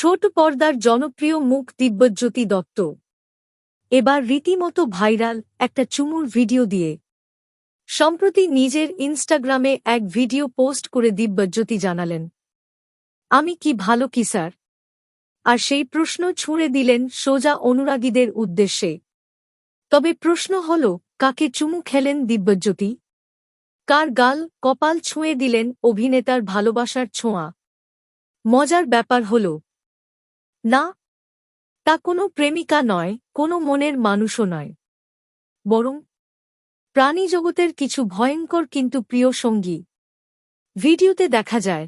ছোট পর্দার জনপ্রিয় মুখ দিব্যজ্যোতি দত্ত। এবার রীতিমতো ভাইরাল একটা চুমুর ভিডিও দিয়ে। সম্প্রতি নিজের ইনস্টাগ্রামে এক ভিডিও পোস্ট করে দিব্যজ্যোতি জানালেন, আমি কি ভালো কি, স্যার? আর সেই প্রশ্ন ছুঁড়ে দিলেন সোজা অনুরাগীদের উদ্দেশ্যে। তবে প্রশ্ন হল, কাকে চুমু খেলেন দিব্যজ্যোতি? কার গাল কপাল ছুঁয়ে দিলেন অভিনেতার ভালোবাসার ছোঁয়া? মজার ব্যাপার হল না, তা কোনো প্রেমিকা নয়, কোনো মনের মানুষও নয়। বরং প্রাণীজগতের কিছু ভয়ঙ্কর কিন্তু প্রিয় সঙ্গী। ভিডিওতে দেখা যায়,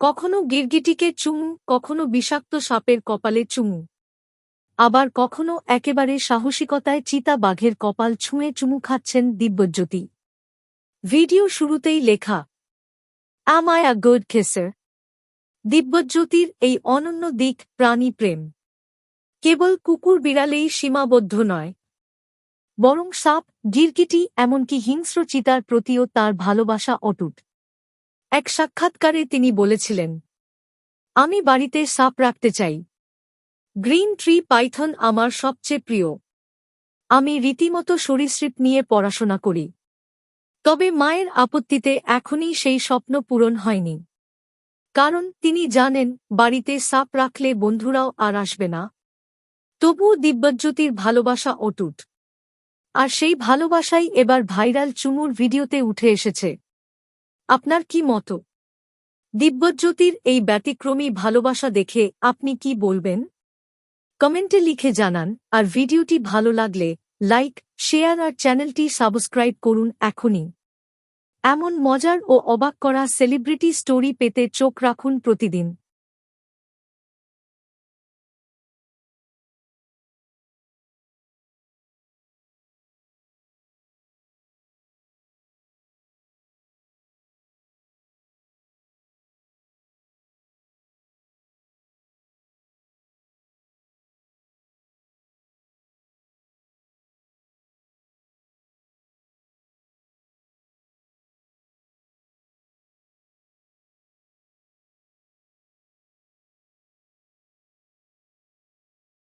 কখনো গিরগিটিকে চুমু, কখনো বিষাক্ত সাপের কপালে চুমু। আবার কখনো একেবারে সাহসিকতায় চিতা বাঘের কপাল ছুঁয়ে চুমু খাচ্ছেন দিব্যজ্যোতি। ভিডিও শুরুতেই লেখা অ্যাম আই আ গুড খেসার দিব্যজ্যোতির এই অনন্য দিক প্রাণী প্রেম। কেবল কুকুর বিড়ালেই সীমাবদ্ধ নয়। বরং সাপ গিরগিটি এমনকি হিংস্র চিতার প্রতিও তার ভালোবাসা অটুট। এক সাক্ষাৎকারে তিনি বলেছিলেন, আমি বাড়িতে সাপ রাখতে চাই। গ্রিন ট্রি পাইথন আমার সবচেয়ে প্রিয়। আমি রীতিমতো সরীসৃপ নিয়ে পড়াশোনা করি। তবে মায়ের আপত্তিতে এখনই সেই স্বপ্ন পূরণ হয়নি। কারণ তিনি জানেন, বাড়িতে সাপ রাখলে বন্ধুরাও আর আসবে না। তবুও দিব্যজ্যোতির ভালোবাসা অটুট। আর সেই ভালোবাসাই এবার ভাইরাল চুমুর ভিডিওতে উঠে এসেছে। আপনার কি মত? দিব্যজ্যোতির এই ব্যতিক্রমী ভালোবাসা দেখে আপনি কি বলবেন? কমেন্টে লিখে জানান, আর ভিডিওটি ভালো লাগলে লাইক, শেয়ার আর চ্যানেলটি সাবস্ক্রাইব করুন এখনই। এমন মজার ও অবাক করা সেলিব্রিটি স্টোরি পেতে চোখ রাখুন প্রতিদিন।